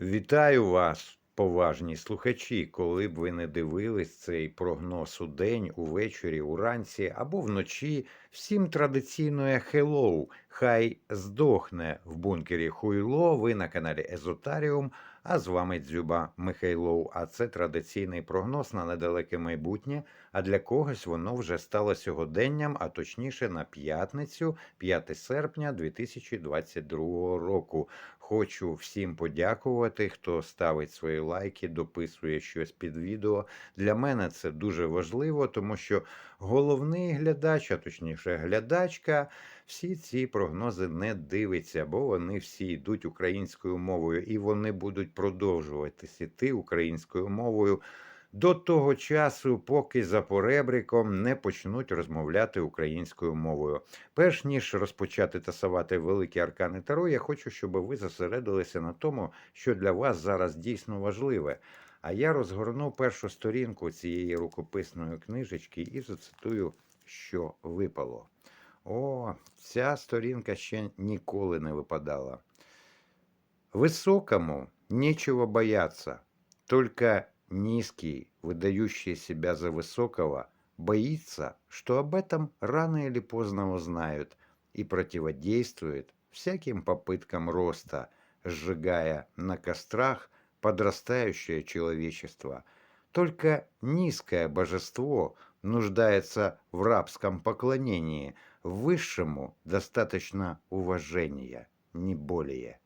Вітаю вас, поважні слухачі, коли б ви не дивились цей прогноз у день, увечері, уранці або вночі. Всім традиційне хеллоу. Хай здохне в бункері Хуйло. Ви на каналі Езотаріум. А з вами Дзюба Михайлов. А це традиційний прогноз на недалеке майбутнє. А для когось воно вже стало сьогоденням, а точніше на п'ятницю, 5 серпня 2022 року. Хочу всім подякувати, хто ставить свої лайки, дописує щось під відео. Для мене це дуже важливо, тому що головний глядач, а точніше глядачка, всі ці прогнози не дивиться, бо вони всі йдуть українською мовою, і вони будуть продовжуватись іти українською мовою. До того часу, поки за поребриком не почнуть розмовляти українською мовою. Перш ніж розпочати тасувати великі аркани Таро, я хочу, щоб ви зосередилися на тому, що для вас зараз дійсно важливе. А я розгорну першу сторінку цієї рукописної книжечки і зацитую, що випало. О, ця сторінка ще ніколи не випадала. Высокому нечего бояться, только низкий, выдающий себя за высокого, боится, что об этом рано или поздно узнают и противодействует всяким попыткам роста, сжигая на кострах подрастающее человечество. Только низкое божество нуждается в рабском поклонении, высшему достаточно уважения, не более.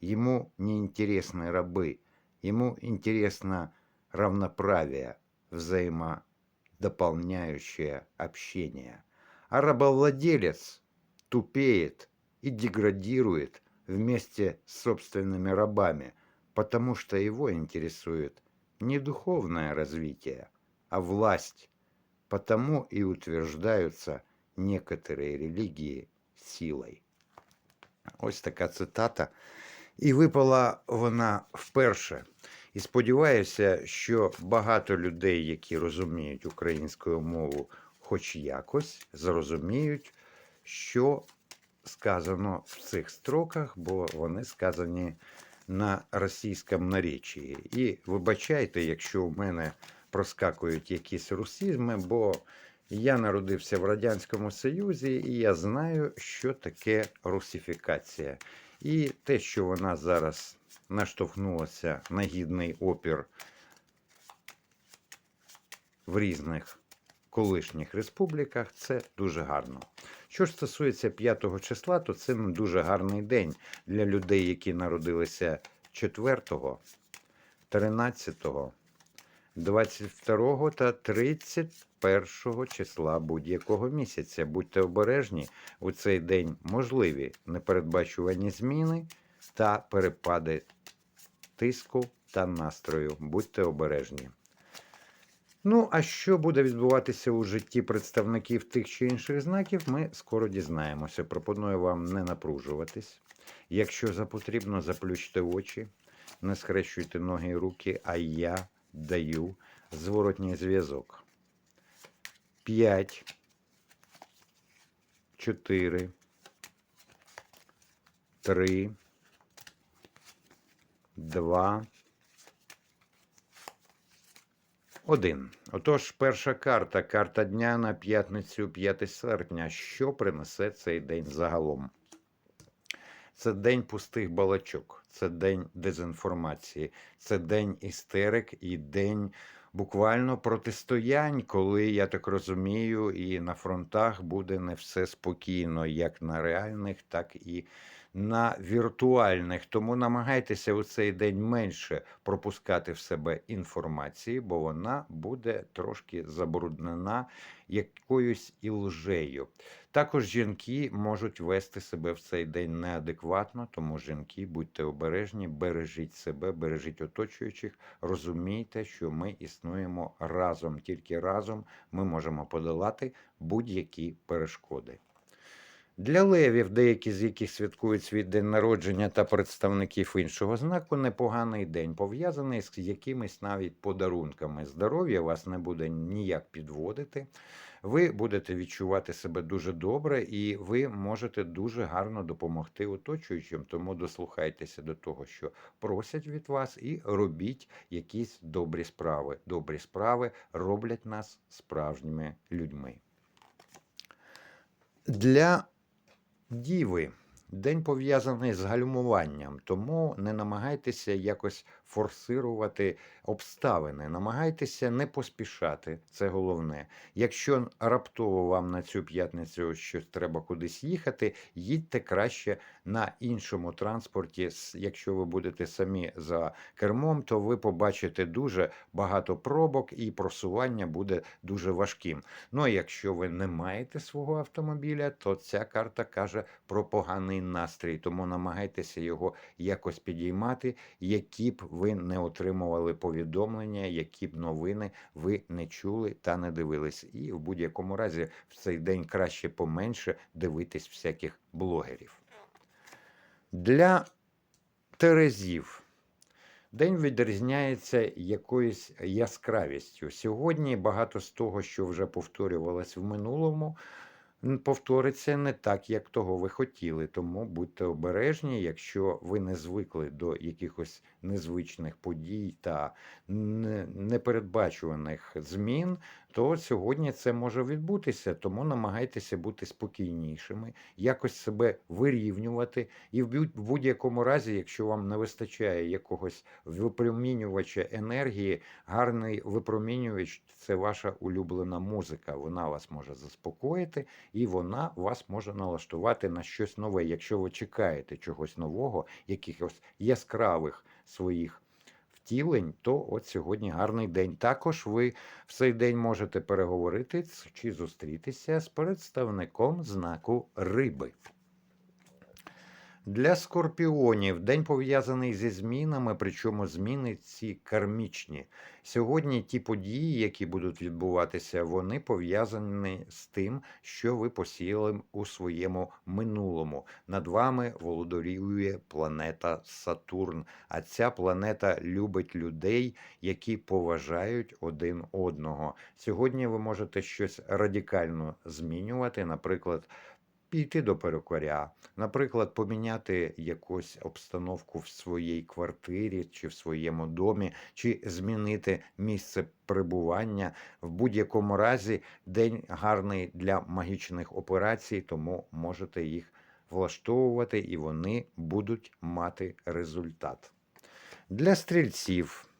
Ему не интересны рабы, ему интересно равноправие, взаимодополняющее общение. А рабовладелец тупеет и деградирует вместе с собственными рабами, потому что его интересует не духовное развитие, а власть. Потому и утверждаются некоторые релігії силою. Ось така цитата. І випала вона вперше. І сподіваюся, що багато людей, які розуміють українську мову, хоч якось зрозуміють, що сказано в цих строках, бо вони сказані на російському наречії. І вибачайте, якщо в мене проскакують якісь русизми, бо я народився в Радянському Союзі, і я знаю, що таке русифікація. І те, що вона зараз наштовхнулася на гідний опір в різних колишніх республіках, це дуже гарно. Що ж стосується 5 числа, то це дуже гарний день для людей, які народилися 4, 13, 22 та 31 числа будь-якого місяця. Будьте обережні, у цей день можливі непередбачувані зміни та перепади тиску та настрою. Будьте обережні. Ну, а що буде відбуватися у житті представників тих чи інших знаків, ми скоро дізнаємося. Пропоную вам не напружуватись. Якщо запотрібно, заплющте очі, не схрещуйте ноги і руки, а я даю зворотній зв'язок. 5, 4, 3, 2, 1. Отож, перша карта. Карта дня на п'ятницю 5 серпня. Що принесе цей день загалом? Це день пустих балачок, це день дезінформації, це день істерик і день буквально протистоянь, коли, я так розумію, і на фронтах буде не все спокійно, як на реальних, так і на віртуальних. Тому намагайтеся у цей день менше пропускати в себе інформації, бо вона буде трошки забруднена якоюсь ілжею. Також жінки можуть вести себе в цей день неадекватно, тому жінки, будьте обережні, бережіть себе, бережіть оточуючих, розумійте, що ми існуємо разом. Тільки разом ми можемо подолати будь-які перешкоди. Для левів, деякі з яких святкують свій день народження та представників іншого знаку, непоганий день, пов'язаний з якимись навіть подарунками. Здоров'я вас не буде ніяк підводити. Ви будете відчувати себе дуже добре, і ви можете дуже гарно допомогти оточуючим. Тому дослухайтеся до того, що просять від вас, і робіть якісь добрі справи. Добрі справи роблять нас справжніми людьми. Для Діви. День пов'язаний з гальмуванням, тому не намагайтеся якось форсирувати обставини. Намагайтеся не поспішати, це головне. Якщо раптово вам на цю п'ятницю щось треба кудись їхати, їдьте краще на іншому транспорті. Якщо ви будете самі за кермом, то ви побачите дуже багато пробок і просування буде дуже важким. Ну а якщо ви не маєте свого автомобіля, то ця карта каже про поганий настрій, тому намагайтеся його якось підіймати, які б ви не отримували повідомлення, які б новини ви не чули та не дивились. І в будь-якому разі в цей день краще поменше дивитись всяких блогерів. Для Терезів. День відрізняється якоюсь яскравістю. Сьогодні багато з того, що вже повторювалось в минулому, повториться не так, як того ви хотіли. Тому будьте обережні, якщо ви не звикли до якихось незвичних подій та непередбачуваних змін, то сьогодні це може відбутися. Тому намагайтеся бути спокійнішими, якось себе вирівнювати. І в будь- в будь-якому разі, якщо вам не вистачає якогось випромінювача енергії, гарний випромінювач це ваша улюблена музика. Вона вас може заспокоїти і вона вас може налаштувати на щось нове. Якщо ви чекаєте чогось нового, якихось яскравих своїх втілень, то от сьогодні гарний день. Також ви в цей день можете переговорити чи зустрітися з представником знаку риби. Для скорпіонів день пов'язаний зі змінами, причому зміни ці кармічні. Сьогодні ті події, які будуть відбуватися, вони пов'язані з тим, що ви посіяли у своєму минулому. Над вами володарює планета Сатурн. А ця планета любить людей, які поважають один одного. Сьогодні ви можете щось радикально змінювати, наприклад. Піти до перукаря, наприклад, поміняти якусь обстановку в своїй квартирі чи в своєму домі, чи змінити місце перебування. В будь-якому разі день гарний для магічних операцій, тому можете їх влаштовувати і вони будуть мати результат. Для стрільців.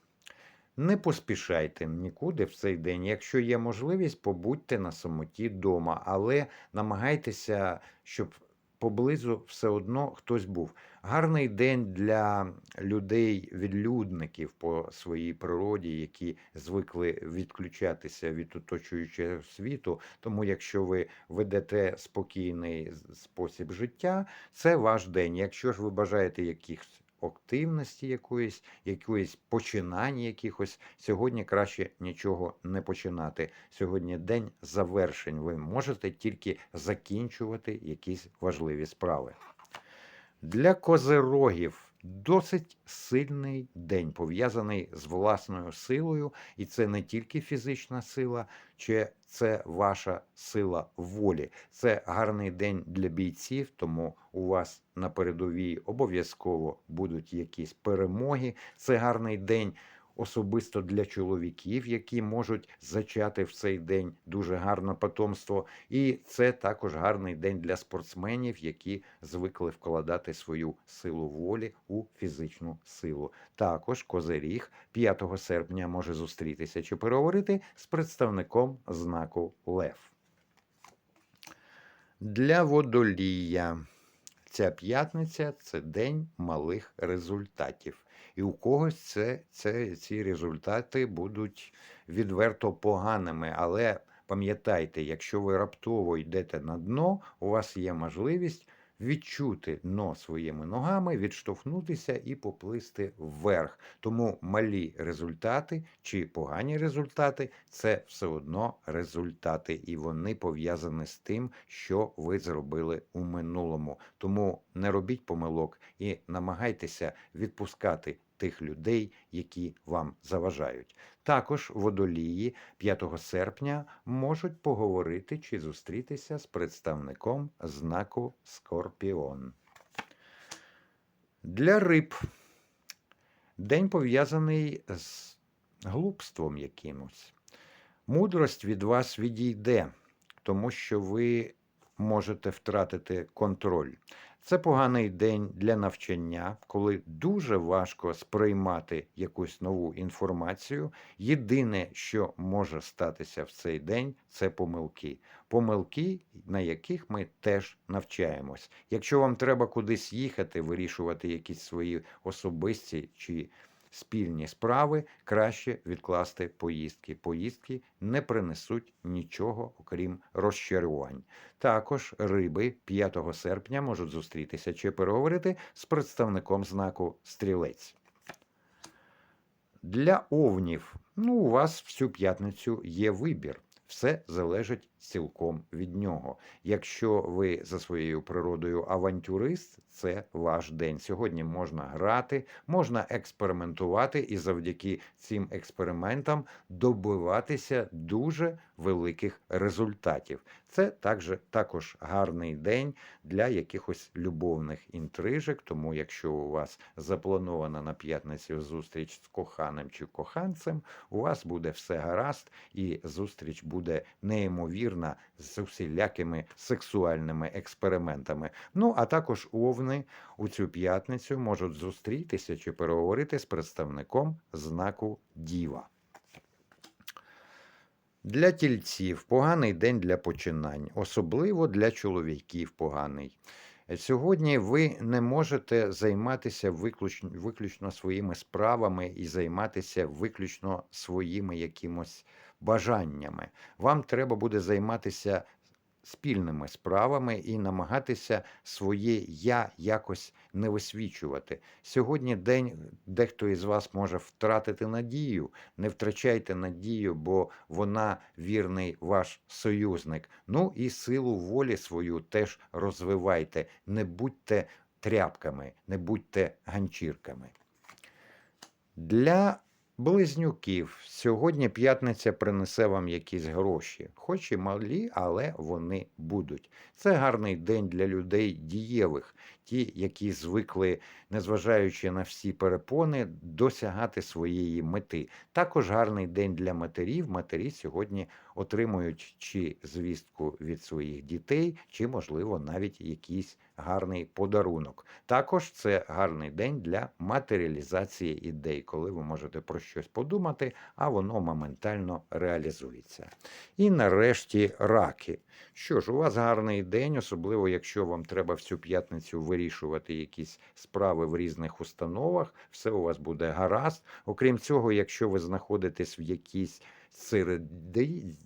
Не поспішайте нікуди в цей день. Якщо є можливість, побудьте на самоті вдома, але намагайтеся, щоб поблизу все одно хтось був. Гарний день для людей-відлюдників по своїй природі, які звикли відключатися від оточуючого світу. Тому, якщо ви ведете спокійний спосіб життя, це ваш день. Якщо ж ви бажаєте якихось активності якоїсь, якоїсь починань якихось, сьогодні краще нічого не починати. Сьогодні день завершень. Ви можете тільки закінчувати якісь важливі справи. Для козирогів досить сильний день, пов'язаний з власною силою, і це не тільки фізична сила, чи це ваша сила волі. Це гарний день для бійців, тому у вас на передовій обов'язково будуть якісь перемоги. Це гарний день. Особисто для чоловіків, які можуть зачати в цей день дуже гарне потомство, і це також гарний день для спортсменів, які звикли вкладати свою силу волі у фізичну силу. Також Козиріг 5 серпня може зустрітися чи переговорити з представником знаку Лев. Для водолія ця п'ятниця це день малих результатів. І у когось це, це, ці результати будуть відверто поганими. Але пам'ятайте, якщо ви раптово йдете на дно, у вас є можливість відчути дно своїми ногами, відштовхнутися і поплисти вверх. Тому малі результати чи погані результати це все одно результати, і вони пов'язані з тим, що ви зробили у минулому. Тому не робіть помилок і намагайтеся відпускати тих людей, які вам заважають. Також водолії 5 серпня можуть поговорити чи зустрітися з представником знаку Скорпіон. Для риб день пов'язаний з глупством якимось. Мудрость від вас відійде, тому що ви можете втратити контроль. Це поганий день для навчання, коли дуже важко сприймати якусь нову інформацію. Єдине, що може статися в цей день, це помилки. Помилки, на яких ми теж навчаємось. Якщо вам треба кудись їхати, вирішувати якісь свої особисті чи спільні справи, краще відкласти поїздки. Поїздки не принесуть нічого, окрім розчарувань. Також риби 5 серпня можуть зустрітися чи переговорити з представником знаку стрілець. Для овнів, ну, у вас всю п'ятницю є вибір. Все залежить цілком від нього. Якщо ви за своєю природою авантюрист, це ваш день. Сьогодні можна грати, можна експериментувати і завдяки цим експериментам добиватися дуже великих результатів. Це також, також гарний день для якихось любовних інтрижок. Тому, якщо у вас запланована на п'ятницю зустріч з коханим чи коханцем, у вас буде все гаразд, і зустріч буде неймовірна з усілякими сексуальними експериментами. Ну а також овни у цю п'ятницю можуть зустрітися чи переговорити з представником знаку Діва. Для тільців поганий день для починань, особливо для чоловіків поганий. Сьогодні ви не можете займатися виключно, виключно своїми справами і займатися виключно своїми якимось бажаннями. Вам треба буде займатися спільними справами і намагатися своє я якось не висвічувати. Сьогодні день дехто із вас може втратити надію. Не втрачайте надію, бо вона вірний ваш союзник. Ну і силу волі свою теж розвивайте. Не будьте тряпками, не будьте ганчірками. Для близнюків. Сьогодні п'ятниця принесе вам якісь гроші, хоч і малі, але вони будуть. Це гарний день для людей дієвих, ті, які звикли, незважаючи на всі перепони, досягати своєї мети. Також гарний день для матерів. Матері сьогодні отримують чи звістку від своїх дітей, чи, можливо, навіть якийсь гарний подарунок. Також це гарний день для матеріалізації ідей, коли ви можете про щось подумати, а воно моментально реалізується. І нарешті раки. Що ж, у вас гарний день, особливо якщо вам треба в цю п'ятницю вирішувати якісь справи в різних установах, все у вас буде гаразд. Окрім цього, якщо ви знаходитесь в якійсь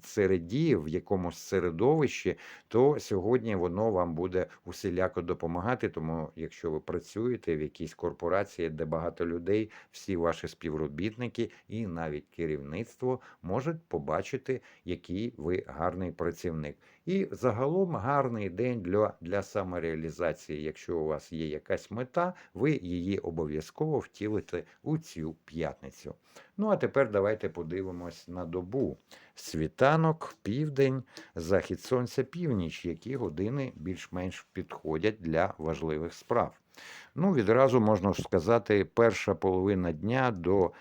середі, в якомусь середовищі, то сьогодні воно вам буде усіляко допомагати. Тому, якщо ви працюєте в якійсь корпорації, де багато людей, всі ваші співробітники і навіть керівництво можуть побачити, який ви гарний працівник. І загалом гарний день для, для самореалізації. Якщо у вас є якась мета, ви її обов'язково втілите у цю п'ятницю. Ну а тепер давайте подивимось на добу. Світанок, південь, захід сонця, північ, які години більш-менш підходять для важливих справ. Ну, відразу можна сказати, перша половина дня до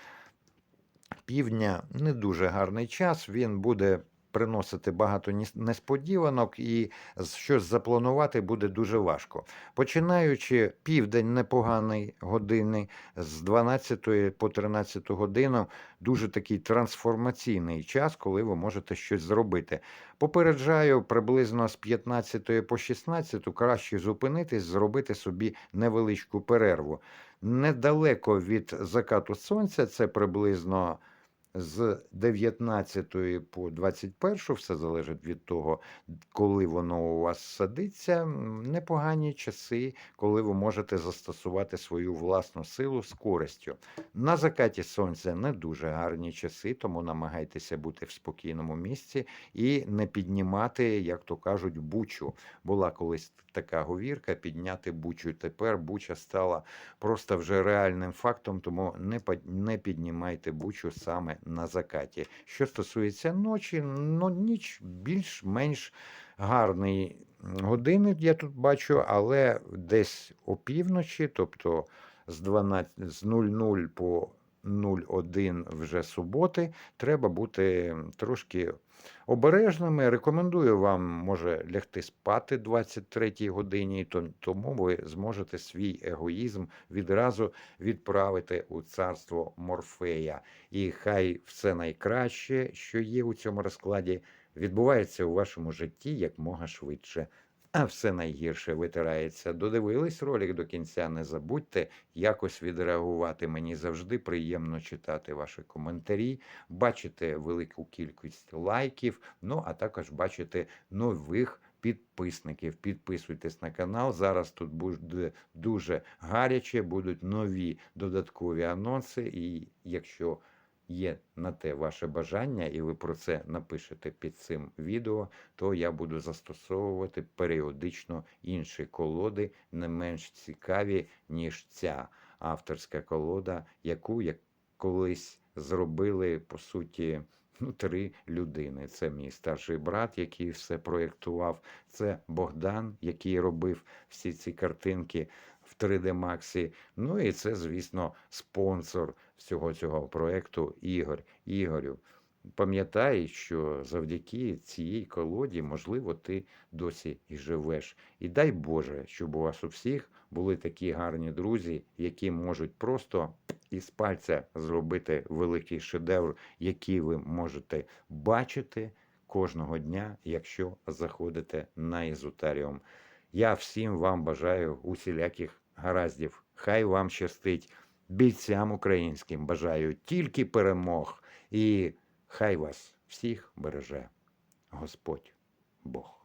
півдня не дуже гарний час. Він буде приносити багато несподіванок, і щось запланувати буде дуже важко. Починаючи південь непоганий години з 12 по 13 годину, дуже такий трансформаційний час, коли ви можете щось зробити. Попереджаю, приблизно з 15 по 16 краще зупинитись, зробити собі невеличку перерву. Недалеко від закату сонця, це приблизно з 19 по 21, все залежить від того, коли воно у вас садиться. Непогані часи, коли ви можете застосувати свою власну силу з користю. На закаті сонця не дуже гарні часи, тому намагайтеся бути в спокійному місці і не піднімати, як то кажуть, бучу. Була колись така говірка підняти бучу. Тепер буча стала просто вже реальним фактом, тому не, не піднімайте бучу саме на закаті. Що стосується ночі, ну ніч більш-менш гарний години я тут бачу, але десь опівночі, тобто з 12, з 00 по 01 вже суботи, треба бути трошки обережними. Рекомендую вам, може, лягти спати 23 годині, тому ви зможете свій егоїзм відразу відправити у царство Морфея. І хай все найкраще, що є у цьому розкладі, відбувається у вашому житті якмога швидше. А все найгірше витирається. Додивились ролик до кінця. Не забудьте якось відреагувати. Мені завжди приємно читати ваші коментарі, бачити велику кількість лайків, ну а також бачити нових підписників. Підписуйтесь на канал. Зараз тут буде дуже гаряче, будуть нові додаткові анонси. І якщо є на те ваше бажання, і ви про це напишете під цим відео, то я буду застосовувати періодично інші колоди, не менш цікаві, ніж ця авторська колода, яку як колись зробили по суті. Ну, три людини. Це мій старший брат, який все проєктував. Це Богдан, який робив всі ці картинки в 3D Max. Ну і це, звісно, спонсор всього цього проєкту Ігор. Ігорю, пам'ятай, що завдяки цій колоді, можливо, ти досі і живеш. І дай Боже, щоб у вас у всіх були такі гарні друзі, які можуть просто із пальця зробити великий шедевр, який ви можете бачити кожного дня, якщо заходите на езотеріум. Я всім вам бажаю усіляких гараздів. Хай вам щастить. Бійцям українським бажаю тільки перемог. І хай вас всіх береже Господь Бог.